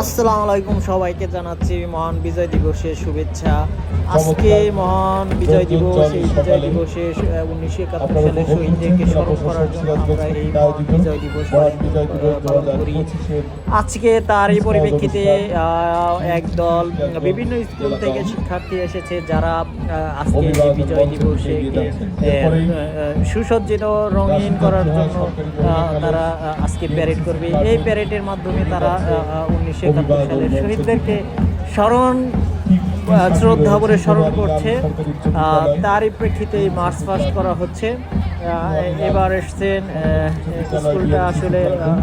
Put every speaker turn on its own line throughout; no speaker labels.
আসসালামু আলাইকুম সবাইকে জানাচ্ছি মহান বিজয় দিবসের শুভেচ্ছা। আজকে মহান বিজয় দিবস এই বিজয় দিবসে উনিশশো একাত্তর সালে শহীদদেরকে স্মরণ করার জন্য আমরা এই মহান বিজয় দিবস পালন করি। আজকে তার এই পরিপ্রেক্ষিতে আহ, একদল বিভিন্ন স্কুল থেকে শিক্ষার্থী এসেছে যারা আজকে এই বিজয় দিবসে সুসজ্জিত রঙিন করার জন্য তারা আজকে প্যারেড করবে। এই প্যারেডের মাধ্যমে তারা শহীদদেরকে স্মরণ শ্রদ্ধা করে স্মরণ করছে। তারই প্রেক্ষিতে এই মার্চ পাস্ট করা হচ্ছে। এবার এসছেন স্কুলটা আসলে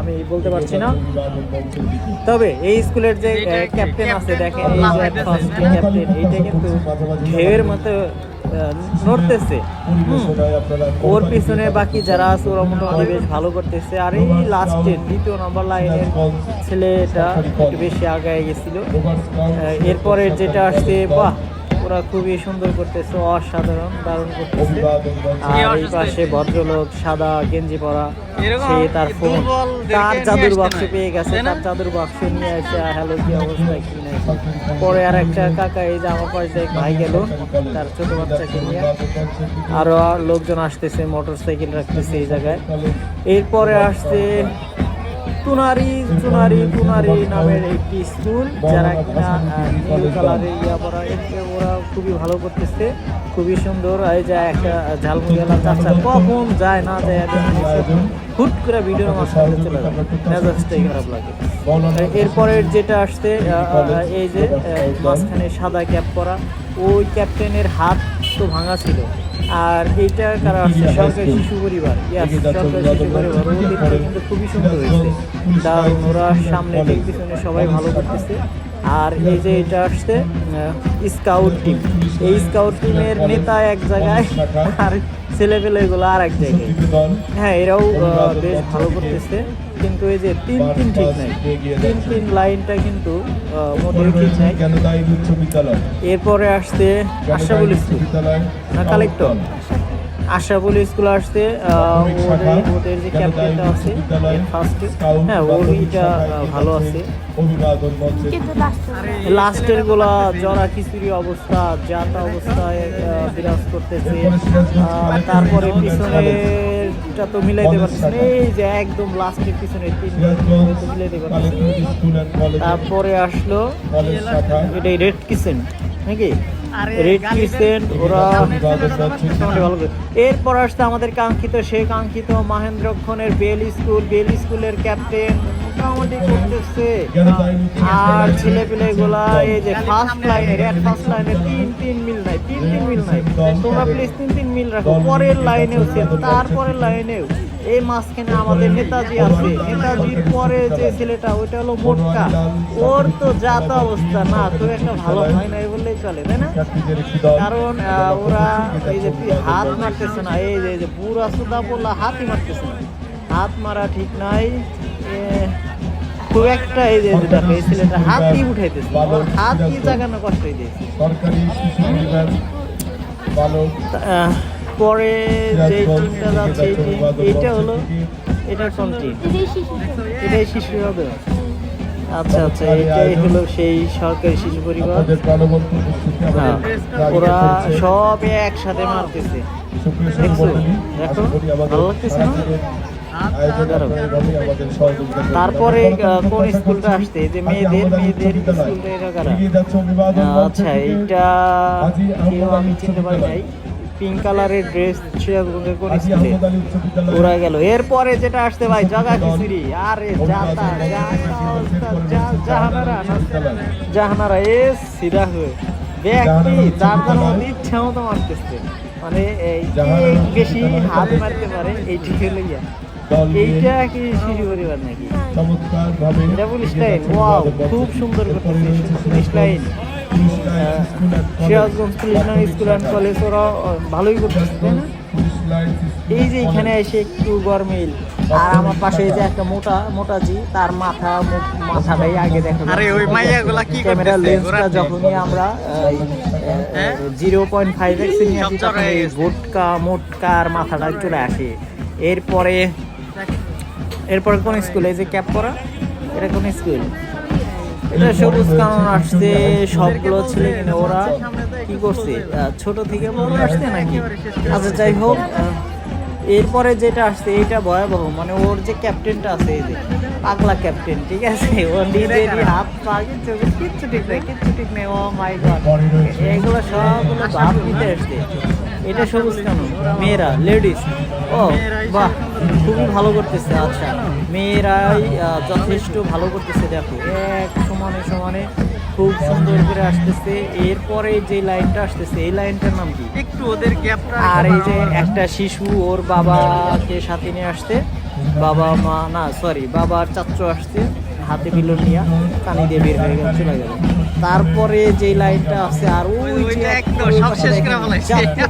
আমি বলতে পারছি না। তবে এই স্কুলের যে ক্যাপ্টেন আছে, দেখেন, এই যে ফার্স্ট ক্যাপ্টেন, এইটা কিন্তু ঢেউয়ের মতো নড়তেছে। ওর পিছনে বাকি যারা আছে, ওরা মোটামুটি বেশ ভালো করতেছে। আর এই লাস্টের দ্বিতীয় নম্বর লাইনের ছেলেটা একটু বেশি আগায় গেছিল। এরপরে যেটা আসছে, বাহ! ওরা খুবই সুন্দর করতেছে অসাধারণ দারুণ করতেছে। আর এই পাশে ভদ্রলোক সাদা গেঞ্জি পরা সে তার ফোন তার জাদুর বাক্স পেয়ে গেছে তার জাদুর বাক্স নিয়ে এসে হ্যালো কি অবস্থা কি নাই? পরে আর একটা কাকা এই যে আমার পাশে এক ভাই গেল তার ছোট বাচ্চাকে নিয়ে। আরও লোকজন আসতেছে মোটর সাইকেল রাখতেছে এই জায়গায়। এরপরে আসছে তুনারি চুনারি টুনারি নামের একটি স্কুল, যারা কিনা নীল কালারের ইয়া পরা এতে ওরা খুবই ভালো করতেছে, খুবই সুন্দর। এই যে একটা ঝালমুড়িওয়ালা চাচা কখন যায়, না যায় হুট করে ভিডিওর মাঝখানে চলে যায় মেজাজটাই খারাপ লাগে। এরপরের যেটা আসছে এই যে মাঝখানে সাদা ক্যাপ পরা, ওই ক্যাপ্টেনের হাত তো ভাঙা ছিল। আর এইটা কারা আসছে সরকারি শিশু পরিবার। ইয়াস সরকারি শিশু পরিবার। ওদেরটা কিন্তু খুবই সুন্দর হয়েছে। দারুণ ওরা সামনে দিক পিছনে সবাই ভালো করতেছে। আর এই যে এটা আসছে স্কাউট টিম এই স্কাউট টিমের নেতা এক জায়গায় আর ছেলেপেলেগুলো আর এক জায়গায়। হ্যাঁ এরাও বেশ ভালো করতেছে। কিন্তু এই যে তিন তিন ঠিক নাই। তিন তিন লাইনটা কিন্তু মোটেও ঠিক নাই। এরপরে আসছে আশাবুল স্কুল। না কালেক্টর। আশাবুল স্কুল আসছে আহ, ওদের যে ক্যাপ্টেনটা আছে ফার্স্টে হ্যাঁ ওইটা ভালো আছে। লাস্টেরগুলা জরা খিচুড়ি অবস্থা জাতা অবস্থায় আহ, বিরাজ করতেছে। আহ, তারপরে তো মিলাইতে পারছে এই যে একদম লাস্টের পিছনে তিন মিলাইতে পারছে তারপরে আসলো এটা রেড কিচেন নাকি? রেড কিচেন ওরা ভালো করে। এরপর আসছে আমাদের কাঙ্ক্ষিত সেই কাঙ্ক্ষিত মাহেন্দ্রক্ষণের বেল স্কুল বেল স্কুলের ক্যাপ্টেন মোটামুটি করতেছে। আর ছেলে পেলে গুলা এই যে ফার্স্ট লাইনে রেড ফার্স্ট লাইনে তিন তিন মিল নাই, তিন তিন মিল নাই। তোমরা প্লিজ তিন তিন মিল রাখো। পরের লাইনেও সেম তারপরের লাইনেও এই মাঝখানে আমাদের নেতাজি আছে। নেতাজির পরে যে ছেলেটা, ওইটা হলো মোটকা। ওর তো যাতা অবস্থা, না, তো একটা ভালো হয় নাই বললেই চলে, তাই না? কারণ ওরা এই যে হাত মারতেছে না, এই যে বুড়া সুদা বললা হাতই মারতেছে না। হাত মারা ঠিক নাই। খুব একটা এই যে এই যে দেখো এই ছেলেটা হাতই উঠাইতেছে ওর হাতই জাগানো কষ্টই দিয়েছে পরে যে টিমটা যাচ্ছে এই টিম এইটা হলো এটা কোন টিম
এটাই শিশু
এটাই শিশু হবে। আচ্ছা আচ্ছা এটাই হলো সেই সরকারি শিশু পরিবার। হ্যাঁ ওরা সব একসাথে মারতেছে। দেখছ? দেখো? ভালো লাগতেছে না?
সারা।
তারপরে কোন স্কুলটা আসছে? যে মেয়েদের মেয়েদের আচ্ছা এইটা আমি চিনতে পারি নাই। পিঙ্ক কালারের ড্রেস সিরাজগঞ্জের কোন স্কুলে? ওরা গেল। এরপরে যেটা আসছে ভাই, জগা খিচুড়ি। আরে জাহানারা এ সিধা হয়ে। ব্যক্তি যার যার মধ্যে ইচ্ছা মারতেছে। মানে এই বেশি হাত মারতে পারে এইটি
নিয়ে
এইটা কি শিশু পরিবার নাকি?
চমৎকার ভাবে
ডাবল স্টাইল ওয়াও খুব সুন্দর করতেছে সিরাজগঞ্জ স্কুল অ্যান্ড কলেজ ওরা ভালোই করতেছে তাই না? এই যে এখানে এসে একটু গরমিল। আর আমার পাশে যে একটা মোটা মোটাজি তার মাথা মাথাটাই আগে দেখা
আরে ওই মাইয়াগুলা কি
ক্যামেরা লেন্সটা যখনই আমরা
হ্যাঁ?
জিরো পয়েন্ট ফাইভ এক্স নিয়ে আসি
সব
তখন এই ভোটকা মোটকার মাথাটা চলে আসে। এরপরে এরপরে কোন স্কুলে এই যে ক্যাপ পরা এটা কোন স্কুল এটা সবুজ কারণ আসছে সবগুলো ছেলে কিনে ওরা কি করছে? ছোট থেকে বড় আসছে নাকি? আচ্ছা যাই হোক এরপরে যেটা আসছে এটা ভয়াবহ। মানে ওর যে ক্যাপ্টেনটা আছে এই যে পাগলা ক্যাপ্টেন ঠিক আছে? ও নিজেরই হাত পা কিচ্ছু কিচ্ছু ঠিক নেই কিচ্ছু ঠিক নেই। ও মাই গড এগুলো সবগুলো ভাব নিতে আসছে। এটা সবুজ কেন? মেয়েরা লেডিস ও বাহ খুবই ভালো করতেছে আচ্ছা। মেয়েরাই যথেষ্ট ভালো করতেছে দেখো। এক সমানে সমানে খুব সুন্দর করে আসতেছে। এরপরে যে লাইনটা আসতেছে এই লাইনটার নাম কি?
একটু ওদের গ্যাপটা
আর এই যে একটা শিশু ওর বাবাকে সাথে নিয়ে আসতে বাবা মা না সরি বাবার চাচ্চু আসছে হাতে বিলন নিয়ে কানি দিয়ে বের হয়ে গেল চলে গেল। তারপরে যে লাইনটা আছে আর ওই যে
একদম সবশেষ
গ্রাম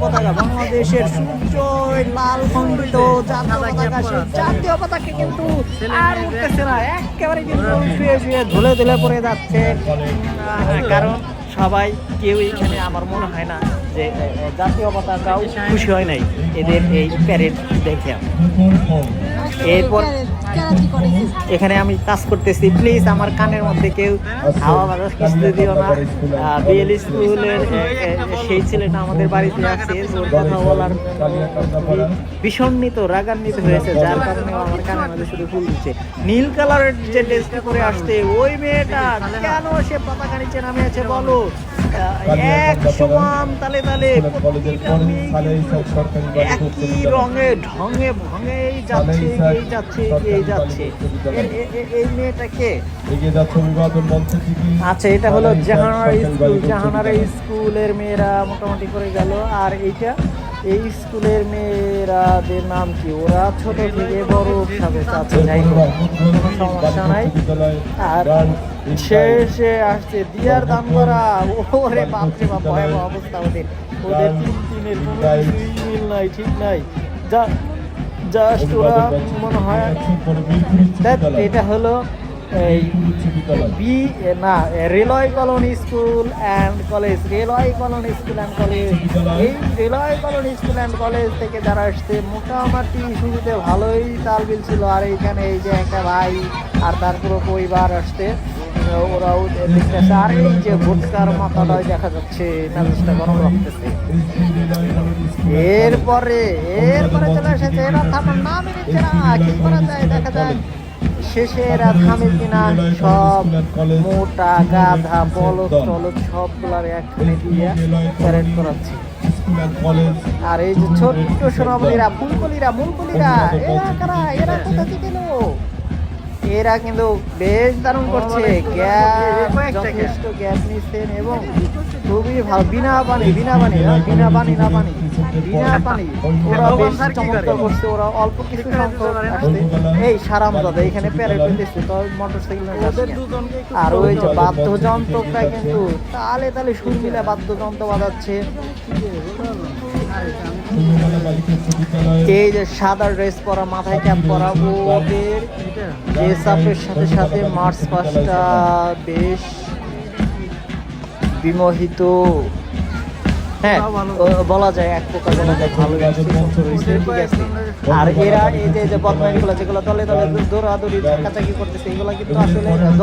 পতাকা বাংলাদেশের সূর্য ওই লাল খণ্ডিত জাতীয় পতাকা সেই জাতীয় পতাকা কিন্তু আর উঠতেছে না একেবারে কিন্তু শুয়ে শুয়ে ধুলে ধুলে পড়ে যাচ্ছে। কারণ সবাই কেউ এখানে আমার মনে হয় না যে জাতীয় পতাকাও খুশি হয় নাই এদের এই প্যারেড দেখে। এরপর এখানে আমি কাজ করতেছি। প্লিজ আমার কানের মধ্যে কেউ হাওয়া বাতাস কিছু দিও না। বিএল স্কুলের এ, এ, সেই ছেলেটা আমাদের বাড়িতে আছে কথা বলার ভীষণিত রাগান্বিত হয়েছে যার কারণে আমার কানের মধ্যে শুধু ফুল দিচ্ছে। নীল কালারের যে ড্রেসটা করে আসছে ওই মেয়েটা কেন সে পতাকা নিচে নামিয়েছে বলো? এক সমান তালে তালে একই রঙে ঢঙে যাচ্ছে এগিয়ে যাচ্ছে এগিয়ে যাচ্ছে। এই মেয়েটাকে আচ্ছা এটা হলো জাহানারা স্কুল জাহানারা স্কুলের মেয়েরা মোটামুটি করে গেল। আর এইটা? এই স্কুলের মেয়েরাদের নাম কি? ওরা ছোট থেকে বড় সাথে চাচ্ছে, যাই সমস্যা নাই। আর শেষে আসছে, দিয়ার দাম করা। ওরে বাপরে বাপ, ভয়াবহ অবস্থা ওদের। ওদের তিন তিনের কোনো মিল নাই, ঠিক নাই। যা জাস্ট ওরা মনে হয় এটা হলো এই বি না railway colony school and college railway colony school and college এই railway colony school and college থেকে যারা আসছে, মোটামুটি শুরুতে ভালোই তালবিল ছিল। আর এইখানে এই যে একটা ভাই আর তার পুরো পরিবার আসছে, ওরাও দেখতেছে। আর এই যে ভোটকার মাথাটাই দেখা যাচ্ছে, মেজাজটা গরম রাখতেছে এরপরে এরপরে চলে এসেছে, এরা থামার নামই নিচ্ছে না, কি করা যায়, দেখা যায় শেষে থামে কিনা সব মোটা, গাধা, বলদ, টলদ সবগুলার একখানে দিয়ে প্যারেড করাচ্ছে। আর এই যে ছোট্ট সোনাবলীরা ফুলকলিরা, মুলকলিরা, এরা কারা? এরা কোথা থেকে এরা কিন্তু বেশ দারুণ করছে। গ্যাপ যথেষ্ট গ্যাপ নিচ্ছেন এবং খুবই ভালো। বিনা পানি বিনা পানি বিনা পানি না পানি বিনা পানি। ওরা বেশ চমৎকার করছে। ওরা অল্প কিছু সংখ্যক আসছে। এই সারাম দাদা এখানে প্যারেড পেতেছে তো মোটর সাইকেল আর ওই যে বাদ্যযন্ত্রটা কিন্তু তালে তালে সুর মিলে বাদ্যযন্ত্র বাজাচ্ছে। এই যে সাদা ড্রেস পরা, মাথায় ক্যাপ পরা ওদের ড্রেস সাথে সাথে মার্চ পাসটা বেশ বিমোহিত। হ্যাঁ আর এরা এই যে বদমাইশগুলো যেগুলো দলে দলে দৌড়াদৌড়ি, ধাক্কাচাকি করতেছে, এগুলো কিন্তু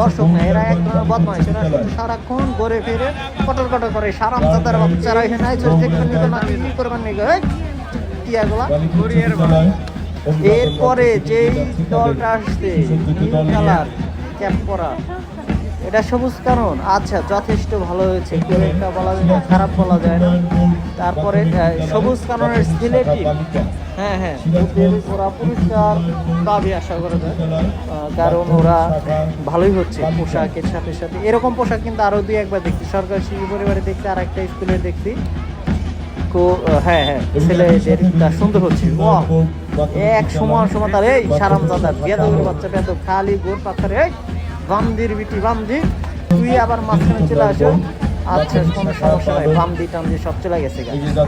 দর্শক এরা এক ধরনের বদমাইশ। এরা শুধু সারাক্ষণ ঘুরে ফিরে কটর কটর করে, সারাম চাতার বাচ্চারা করবেন নিকে? কি এগুলা এরপরে যেই দলটা আসছে নীল কালার ক্যাপ পরা এটা সবুজ কারণ। আচ্ছা যথেষ্ট ভালো হয়েছে খুব একটা বলা যায় না খারাপ বলা যায় না। তারপরে আহ, সবুজ কারণের সিলেটি হ্যাঁ হ্যাঁ ওদের ওরা পুরস্কার পাবে আশা করা যায়। কারণ ওরা ভালোই হচ্ছে পোশাকের সাথে সাথে। এরকম পোশাক কিন্তু আরও দুই একবার দেখছি। সরকার শিশু পরিবারে দেখছি আর একটা স্কুলে দেখছি। আহ, হ্যাঁ হ্যাঁ ছেলেদের সুন্দর হচ্ছে এক সমান সমান তার এই সারাম দাদা বেদবের বাচ্চা বেদ খালি গোর পাথর এই বামদির বিটি বামদি তুই আবার মাঝখানে চলে আসো আচ্ছা কোনো সমস্যা নাই বামদি টামদি সব চলে গেছে।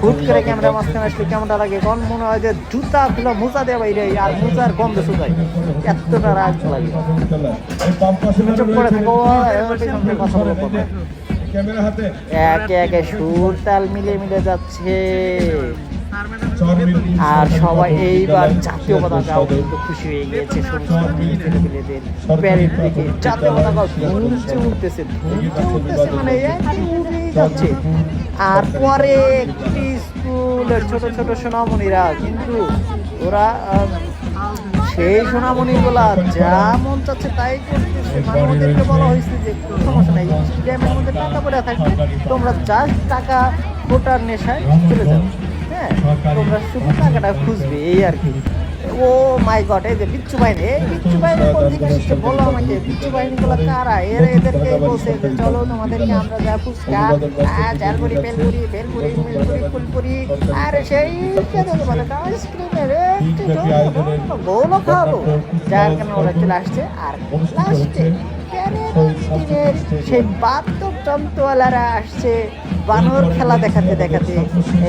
হুট করে ক্যামেরা মাঝখানে আসলে কেমনটা লাগে কোন মনে হয় যে জুতা খুলে মোজা দেওয়া বাইরে আর মোজার গন্ধ শুকাই এতটা রাগ লাগে চুপ করে থাকো কথা বলো কথা।
ক্যামেরা হাতে
একে একে সুর তাল মিলে মিলে যাচ্ছে। আর সবাই এইবার জাতীয় পতাকাও কিন্তু খুশি হয়ে গিয়েছে ছেলেপেলেদের প্যারেড থেকে জাতীয় পতাকা উঠতেছে মানে উড়েই যাচ্ছে। আর পরে একটি স্কুলের ছোট ছোট সোনামণিরা কিন্তু ওরা সেই সোনামণিগুলা যা মন চাচ্ছে তাই করতেছে। মানে ওদেরকে বলা হয়েছে যে কোনো পড়ে থাকবে, তোমরা জাস্ট টাকা ভোটার নেশায় চলে যাও। হ্যাঁ তোমরা শুধু টাকাটা খুঁজবে, এই আর কি। ও মাই গড, এই যে বিচ্ছু বাহিনী, এই বিচ্ছু বাহিনী কোন থেকে এসেছে? বলো আমাকে, বিচ্ছু বাহিনীগুলো কারা? এর এদেরকে বলছে যে, চলো তোমাদেরকে আমরা যা ফুচকা ঝালমুড়ি, বেলপুরি বেলপুরি, মিলপুরি, ফুলপুরি, আর সেই বলে আইসক্রিমের বউলো খাওয়াবো যার কারণে ওরা চলে আসছে, আর লাস্টে সেই বাদ্যযন্ত্রওয়ালারা আসছে, বানর খেলা দেখাতে দেখাতে।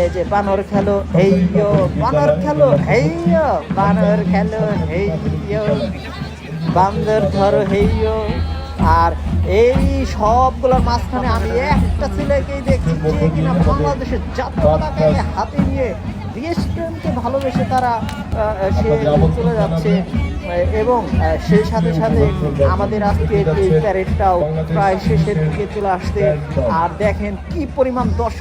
এই যে বানর খেলো এই বানর খেলো এই বানর খেলো এই বান্দর ধরো, হেইয়ো। আর এই সবগুলোর মাঝখানে আমি একটা ছেলেকেই দেখছি যে কিনা বাংলাদেশের জাতীয় পতাকাকে হাতে নিয়ে দেশপ্রেমকে ভালোবেসে তারা সে চলে যাচ্ছে। এবং সেই সাথে সাথে আমাদের আজকে এই প্যারেডটাও প্রায় শেষের দিকে চলে আসতে আর দেখেন কি পরিমাণ দর্শক